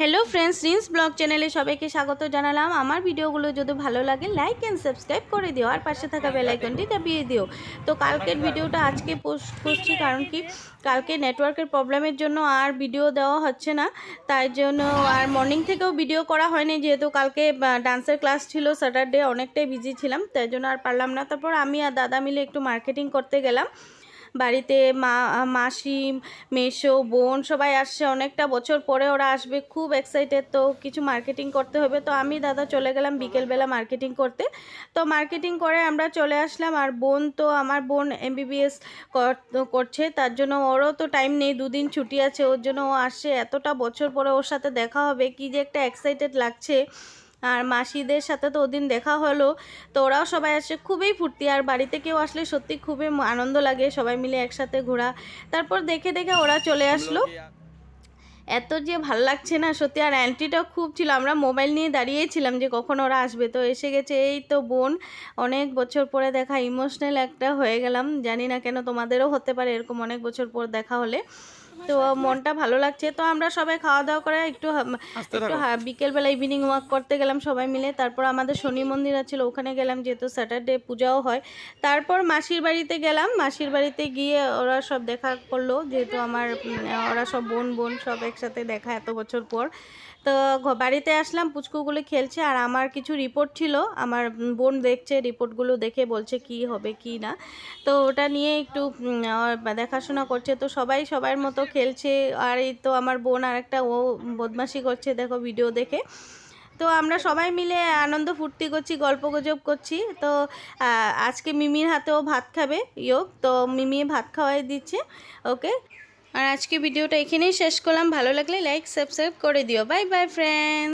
Hello friends rinse blog চ্যানেলে সবাইকে স্বাগত জানালাম। আমার ভিডিওগুলো যদি ভালো লাগে লাইক অ্যান্ড সাবস্ক্রাইব করে দিও। আর পাশে থাকা বেল আইকনটি দাবিয়ে দিও। তো কালকের ভিডিওটা আজকে পোস্ট করছি কারণ কি, কালকে নেটওয়ার্কের প্রবলেমের জন্য আর ভিডিও দেওয়া হচ্ছে না। তাই জন্য আর মর্নিং থেকেও ভিডিও করা হয়নি। যেহেতু কালকে ডান্সের ক্লাস ছিল স্যাটারডে অনেকটাই বিজি ছিলাম। তাই জন্য আর পারলাম না। তারপর আমি আর দাদা মিলে একটু মার্কেটিং করতে গেলাম। বাড়িতে মা, মাসি মেশো বোন সবাই আসছে। অনেকটা বছর পরে ওরা আসবে। খুব এক্সাইটেড তো কিছু মার্কেটিং করতে হবে। তো আমি দাদা চলে গেলাম বিকেলবেলা মার্কেটিং করতে। তো মার্কেটিং করে আমরা চলে আসলাম। আর বোন তো, আমার বোন এমবিবিএস করছে। তার জন্য ওরও তো টাইম নেই। দুদিন ছুটি আছে। ওর জন্য ও আসছে। এতটা বছর পরে ওর সাথে দেখা হবে। কি যে একটা এক্সাইটেড লাগছে। আর মাসিদের সাথে তো ওদিন দেখা হলো, তো ওরাও সবাই আসে, খুবই ফুর্তি। আর বাড়িতে কেউ আসলে সত্যি খুবই আনন্দ লাগে, সবাই মিলে একসাথে ঘোরা। তারপর দেখে দেখে ওরা চলে আসলো। এত যে ভালো লাগছে না সত্যি, আর অ্যান্টিটাও খুব ছিল। আমরা মোবাইল নিয়ে দাঁড়িয়েছিলাম যে কখন ওরা আসবে। তো এসে গেছে এই তো বোন, অনেক বছর পরে দেখা ইমোশনাল একটা হয়ে গেলাম। জানি না কেন তোমাদেরও হতে পারে এরকম অনেক বছর পর দেখা হলে। তো মনটা ভালো লাগছে। তো আমরা সবাই খাওয়া দাওয়া করে একটু একটু বিকেলবেলা ইভিনিং ওয়াক করতে গেলাম সবাই মিলে। তারপর আমাদের শনি মন্দির আছে ওখানে গেলাম যেহেতু স্যাটারডে পূজাও হয়। তারপর মাসির বাড়িতে গেলাম। মাসির বাড়িতে গিয়ে ওরা সব দেখা করল যেহেতু আমার ওরা সব বোন বোন সব একসাথে দেখা এত বছর পর। তো বাড়িতে আসলাম পুচকুগুলো খেলছে আর আমার কিছু রিপোর্ট ছিল। আমার বোন দেখছে রিপোর্টগুলো দেখে বলছে কি হবে কি না। তো ওটা নিয়ে একটু দেখাশোনা করছে। তো সবাই সবার মতো খেলছে, আর এই তো আমার বোন আর একটা ও বদমাশি করছে, দেখো ভিডিও দেখে। তো আমরা সবাই মিলে আনন্দ ফুর্তি করছি, গল্প গুজব করছি। তো আজকে মিমির হাতেও ভাত খাবে, ইয়োগ। তো মিমি ভাত খাওয়াই দিচ্ছে, ওকে? আর আজকে ভিডিওটা এখানেই শেষ করলাম। ভালো লাগলে লাইক সাবস্ক্রাইব করে দিও। Bye bye friend